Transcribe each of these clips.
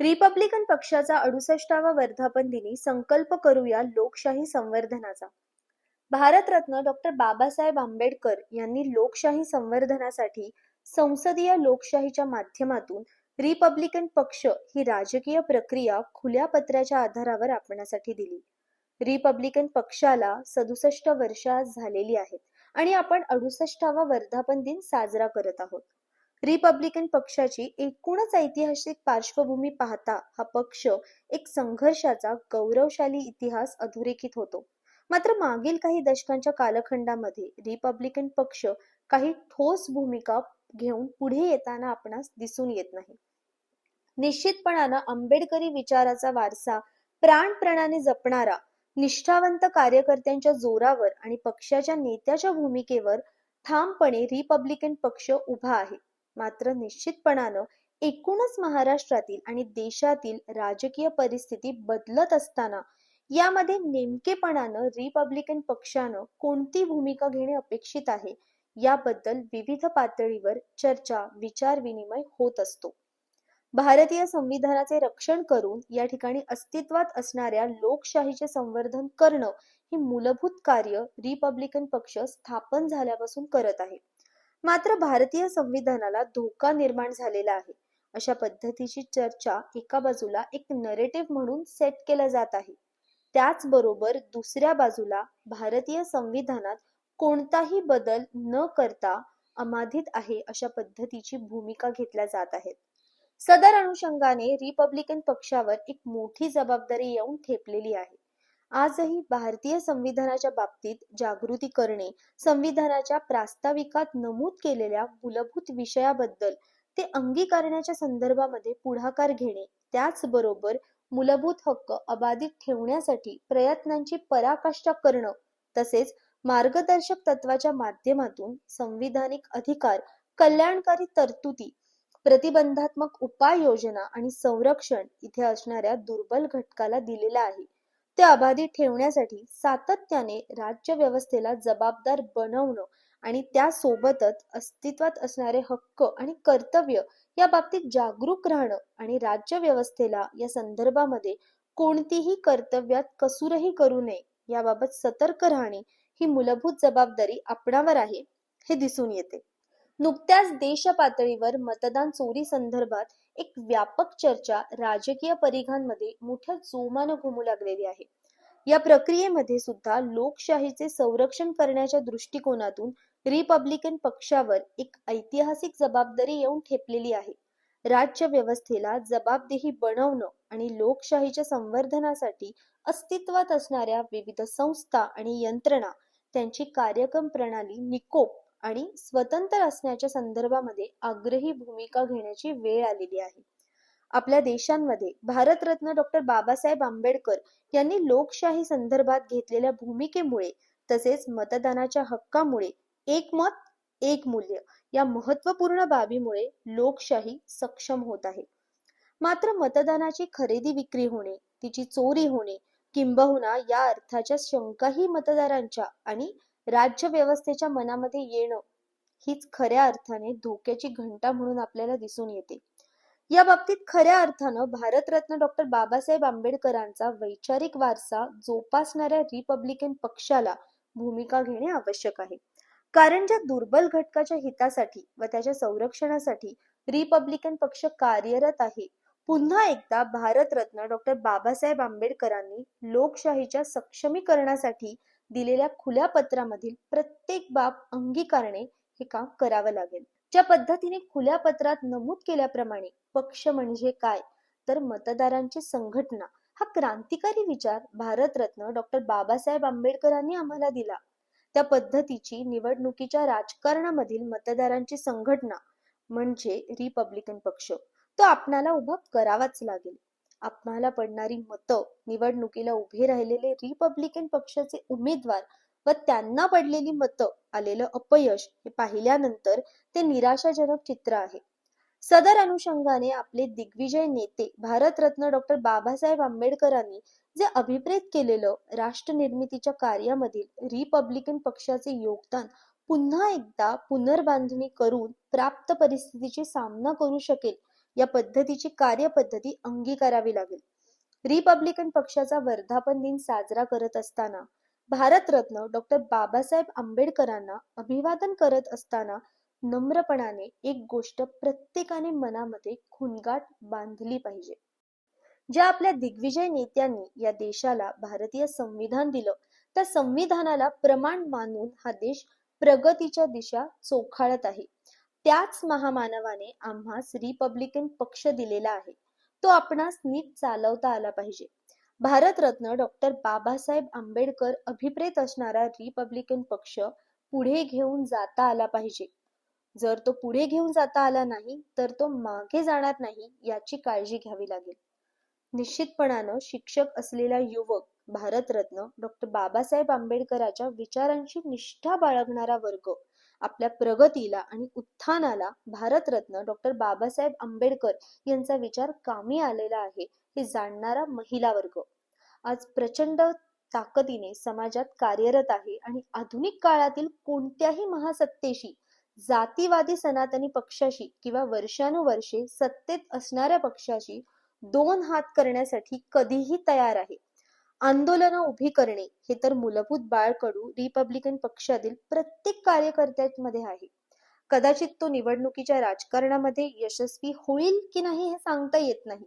Republican पक्षाचा अडुसष्टावा वर्धापन दिनी संकल्प करूया लोकशाही संवर्धनाचा. भारतरत्न डॉक्टर बाबासाहेब आंबेडकर यांनी लोकशाही संवर्धनासाठी संसदीय लोकशाहीच्या माध्यमातून रिपब्लिकन पक्ष ही राजकीय प्रक्रिया खुल्या पत्राच्या आधारावर आपणासाठी दिली. रिपब्लिकन पक्षाला सदुसष्ट वर्ष आज झालेली आहेत आणि आपण अडुसष्टावा वर्धापन दिन साजरा करत आहोत. रिपब्लिकन पक्षाची एकूणच ऐतिहासिक पार्श्वभूमी पाहता हा पक्ष एक संघर्षाचा गौरवशाली इतिहास अधोरेखित होतो. मात्र मागील काही दशकांच्या कालखंडामध्ये रिपब्लिकन पक्ष काही ठोस भूमिका घेऊन पुढे येताना आपणास दिसून येत नाही. निश्चितपणानं आंबेडकरी विचाराचा वारसा प्राणप्रणाने जपणारा निष्ठावंत कार्यकर्त्यांच्या जोरावर आणि पक्षाच्या नेत्याच्या भूमिकेवर ठामपणे रिपब्लिकन पक्ष उभा आहे. मात्र निश्चितपणानं एकूणच महाराष्ट्रातील आणि देशातील राजकीय परिस्थिती बदलत असताना यामध्ये नेमकेपणानं रिपब्लिकन पक्षानं कोणती भूमिका घेणे अपेक्षित आहे याबद्दल विविध पातळीवर चर्चा विचार विनिमय होत असतो. भारतीय संविधानाचे रक्षण करून या ठिकाणी अस्तित्वात असणाऱ्या लोकशाहीचे संवर्धन करणं हे मूलभूत कार्य रिपब्लिकन पक्ष स्थापन झाल्यापासून करत आहे. मात्र भारतीय संविधानाला धोका निर्माण झालेला आहे. अशा पद्धतीची चर्चा एका बाजूला एक नरेटिव्ह म्हणून सेट केला जात आहे. त्याचबरोबर दुसऱ्या बाजूला भारतीय संविधानात कोणताही बदल न करता अमाधित आहे अशा पद्धतीची भूमिका घेतल्या जात आहेत. सदर अनुषंगाने रिपब्लिकन पक्षावर एक मोठी जबाबदारी येऊन ठेपलेली आहे. आजही भारतीय संविधानाच्या बाबतीत जागृती करणे संविधानाच्या प्रास्ताविकात नमूद केलेल्या मूलभूत विषयाबद्दल ते अंगीकारण्याच्या संदर्भामध्ये पुढाकार घेणे त्याचबरोबर मूलभूत हक्क अबाधित ठेवण्यासाठी प्रयत्नांची पराकाष्ठा करणं तसेच मार्गदर्शक तत्वाच्या माध्यमातून संविधानिक अधिकार कल्याणकारी तरतुदी प्रतिबंधात्मक उपाययोजना आणि संरक्षण इथे असणाऱ्या दुर्बल घटकाला दिलेला आहे. ते अबाधित ठेवण्यासाठी सातत्याने राज्य व्यवस्थेला जबाबदार बनवणं आणि त्यासोबतच अस्तित्वात असणारे हक्क आणि कर्तव्य या बाबतीत जागरूक राहणं आणि राज्य व्यवस्थेला या संदर्भामध्ये कोणतीही कर्तव्यात कसूरही करू नये याबाबत सतर्क राहणे ही मूलभूत जबाबदारी आपणावर आहे हे दिसून येते. नुकत्याच देश पातळीवर मतदान चोरी संदर्भात एक व्यापक चर्चा राजकीय परिघांमध्ये मोठ्या जोमानं घुमू लागलेली आहे. या प्रक्रियेमध्ये सुद्धा लोकशाहीचे संरक्षण करण्याच्या दृष्टिकोनातून रिपब्लिकन पक्षावर एक ऐतिहासिक जबाबदारी येऊन ठेपलेली आहे. राज्य व्यवस्थेला जबाबदेही बनवणं आणि लोकशाहीच्या संवर्धनासाठी अस्तित्वात असणाऱ्या विविध संस्था आणि यंत्रणा त्यांची कार्यक्रम प्रणाली निकोप आणि स्वतंत्र असण्याच्या संदर्भामध्ये आग्रही भूमिका घेण्याची वेळ आलेली आहे. आपल्या देशांमध्ये भारतरत्न डॉक्टर बाबासाहेब आंबेडकर यांनी लोकशाही संदर्भात घेतलेल्या भूमिकेमुळे तसेच मतदानाच्या हक्कामुळे एक मत एक मूल्य या महत्त्वपूर्ण बाबीमुळे लोकशाही सक्षम होत आहे. मात्र मतदानाची खरेदी विक्री होणे तिची चोरी होणे किंबहुना या अर्थाच्या शंकाही मतदारांच्या आणि राज्य व्यवस्थेच्या मनामध्ये येणं हीच खऱ्या अर्थाने धोक्याची घंटा म्हणून आपल्याला दिसून येते. या बाबतीत खऱ्या अर्थानं भारतरत्न डॉक्टर बाबासाहेब आंबेडकरांचा वैचारिक वारसा जोपासणाऱ्या रिपब्लिकन पक्षाला भूमिका घेणे आवश्यक आहे. कारण ज्या दुर्बल घटकाच्या हितासाठी व त्याच्या संरक्षणासाठी रिपब्लिकन पक्ष कार्यरत आहे पुन्हा एकदा भारतरत्न डॉक्टर बाबासाहेब आंबेडकरांनी लोकशाहीच्या सक्षमीकरणासाठी दिलेल्या खुल्या पत्रामधील प्रत्येक बाब अंगीकारणे हे काम करावं लागेल. ज्या पद्धतीने खुल्या पत्रात नमूद केल्याप्रमाणे पक्ष म्हणजे काय? तर मतदारांची संघटना. हा क्रांतिकारी विचार भारतरत्न डॉक्टर बाबासाहेब आंबेडकरांनी आम्हाला दिला. त्या पद्धतीची निवडणुकीच्या राजकारणामधील मतदारांची संघटना म्हणजे रिपब्लिकन पक्ष. तो आपणाला उभा करावाच लागेल. आपणाला पडणारी मतं निवडणुकीला उभे राहिलेले रिपब्लिकन पक्षाचे उमेदवार व त्यांना पडलेली मतं आलेलं अपयश हे पाहिल्यानंतर ते निराशाजनक चित्र आहे. सदर अनुषंगाने आपले दिग्विजय नेते भारतरत्न डॉक्टर बाबासाहेब आंबेडकरांनी जे अभिप्रेत केलेलं राष्ट्र निर्मितीच्या कार्यामधील रिपब्लिकन पक्षाचे योगदान पुन्हा एकदा पुनर्बांधणी करून प्राप्त परिस्थितीची सामना करू शकेल या पद्धतीची कार्यपद्धती अंगीकारावी लागेल. रिपब्लिकन पक्षाचा वर्धापन दिन साजरा करत असताना भारतरत्न डॉक्टर बाबासाहेब आंबेडकरांना अभिवादन करत असताना नम्रपणाने एक गोष्ट प्रत्येकाने मनामध्ये खुणगाट बांधली पाहिजे. ज्या आपल्या दिग्विजय नेत्यांनी या देशाला भारतीय संविधान दिलं त्या संविधानाला प्रमाण मानून हा देश प्रगतीच्या दिशा चोखाळत आहे. त्याच महामानवाने आम्हास रिपब्लिकन पक्ष दिलेला आहे. तो आपणास नीट चालवता आला पाहिजे. भारतरत्न डॉक्टर बाबासाहेब आंबेडकर अभिप्रेत असणारा रिपब्लिकन पक्ष पुढे घेऊन जाता आला पाहिजे. जर तो पुढे घेऊन जाता आला नाही तर तो मागे जाणार नाही याची काळजी घ्यावी लागेल. निश्चितपणानं शिक्षक असलेला युवक भारतरत्न डॉक्टर बाबासाहेब आंबेडकरांच्या विचारांची निष्ठा बाळगणारा वर्ग आपल्या प्रगतीला आणि उत्थानाला भारतरत्न डॉक्टर बाबासाहेब आंबेडकर यांचा विचार कामी आलेला आहे हे जाणणारा महिला वर्ग. आज प्रचंड ताकदीने समाजात कार्यरत आहे आणि आधुनिक काळातील कोणत्याही महासत्तेशी जातीवादी सनातनी पक्षाशी किंवा वर्षानुवर्षे सत्तेत असणाऱ्या पक्षाशी दोन हात करण्यासाठी कधीही तयार आहे. आंदोलनं उभी करणे हे तर मूलभूत बाळकडू रिपब्लिकन पक्षातील प्रत्येक कार्यकर्त्यांमध्ये आहे. कदाचित तो निवडणुकीच्या राजकारणामध्ये यशस्वी होईल की नाही हे सांगता येत नाही.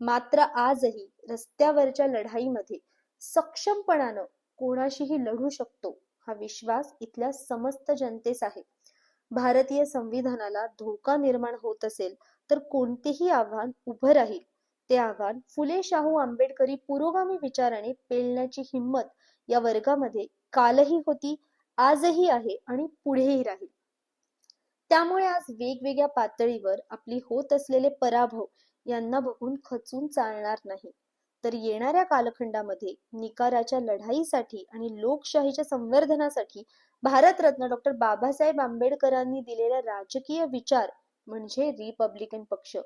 मात्र आजही रस्त्यावरच्या लढाईमध्ये सक्षमपणानं कोणाशीही लढू शकतो हा विश्वास इथल्या समस्त जनतेस आहे. भारतीय संविधानाला धोका निर्माण होत असेल तर कोणतेही आव्हान उभं राहील. ते आव्हान फुले शाहू आंबेडकरी पुरोगामी विचाराने पेलण्याची हिंमत या वर्गामध्ये कालही होती आजही आहे आणि पुढेही राहील. त्यामुळे आज वेगवेगळ्या पातळीवर आपली होत असलेले पराभव यांना बघून खचून चालणार नाही. तर येणाऱ्या कालखंडामध्ये निकाराच्या लढाईसाठी आणि लोकशाहीच्या संवर्धनासाठी भारतरत्न डॉक्टर बाबासाहेब आंबेडकरांनी दिलेला राजकीय विचार म्हणजे रिपब्लिकन पक्ष.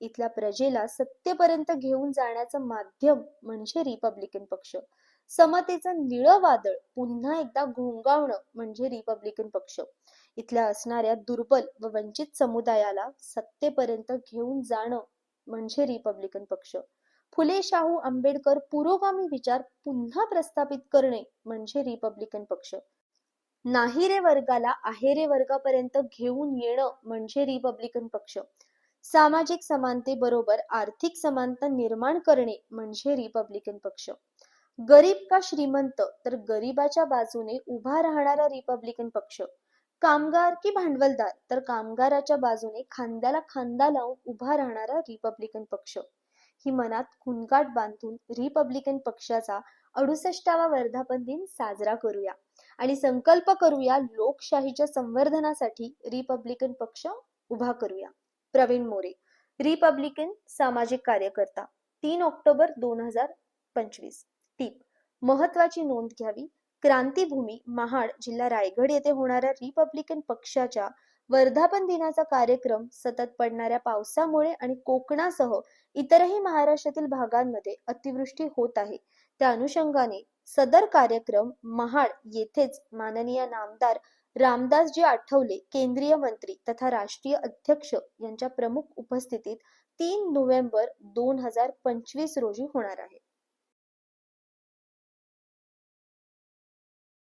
इथल्या प्रजेला सत्तेपर्यंत घेऊन जाण्याचं माध्यम म्हणजे रिपब्लिकन पक्ष. समतेचं निळं वादळ पुन्हा एकदा घोंगावणं म्हणजे रिपब्लिकन पक्ष. इथल्या असणाऱ्या दुर्बल व वंचित समुदायाला सत्तेपर्यंत घेऊन जाणं म्हणजे रिपब्लिकन पक्ष. फुले शाहू आंबेडकर पुरोगामी विचार पुन्हा प्रस्थापित करणे म्हणजे रिपब्लिकन पक्ष. नाही रे वर्गाला आहेरे वर्गापर्यंत घेऊन येणं म्हणजे रिपब्लिकन पक्ष. सामाजिक समानतेबरोबर आर्थिक समानता निर्माण करणे म्हणजे रिपब्लिकन पक्ष. गरीब का श्रीमंत तर गरीबाच्या बाजूने उभा राहणारा रिपब्लिकन पक्ष. कामगार की भांडवलदार तर कामगाराच्या बाजूने खांद्याला खांदा लावून उभा राहणारा रिपब्लिकन पक्ष. ही मनात खुणगाट बांधून रिपब्लिकन पक्षाचा अडुसष्टावा वर्धापन दिन साजरा करूया. आणि संकल्प करूया लोकशाहीच्या संवर्धनासाठी रिपब्लिकन पक्ष उभा करूया. प्रवीण मोरे रिपब्लिकन सामाजिक कार्यकर्ता तीन ऑक्टोबर दोन हजार पंचवीस. टीप महत्वाची नोंद घ्यावी. क्रांतीभूमी महाड जिल्हा रायगड येथे होणाऱ्या रिपब्लिकन पक्षाच्या वर्धापन दिनाचा कार्यक्रम सतत पडणाऱ्या पावसामुळे आणि कोकणासह इतरही महाराष्ट्रातील भागांमध्ये अतिवृष्टी होत आहे. त्या अनुषंगाने सदर कार्यक्रम महाड येथेच माननीय नामदार रामदासजी आठवले केंद्रीय मंत्री तथा राष्ट्रीय अध्यक्ष यांच्या प्रमुख उपस्थितीत तीन नोव्हेंबर दोन हजार पंचवीस रोजी होणार आहे.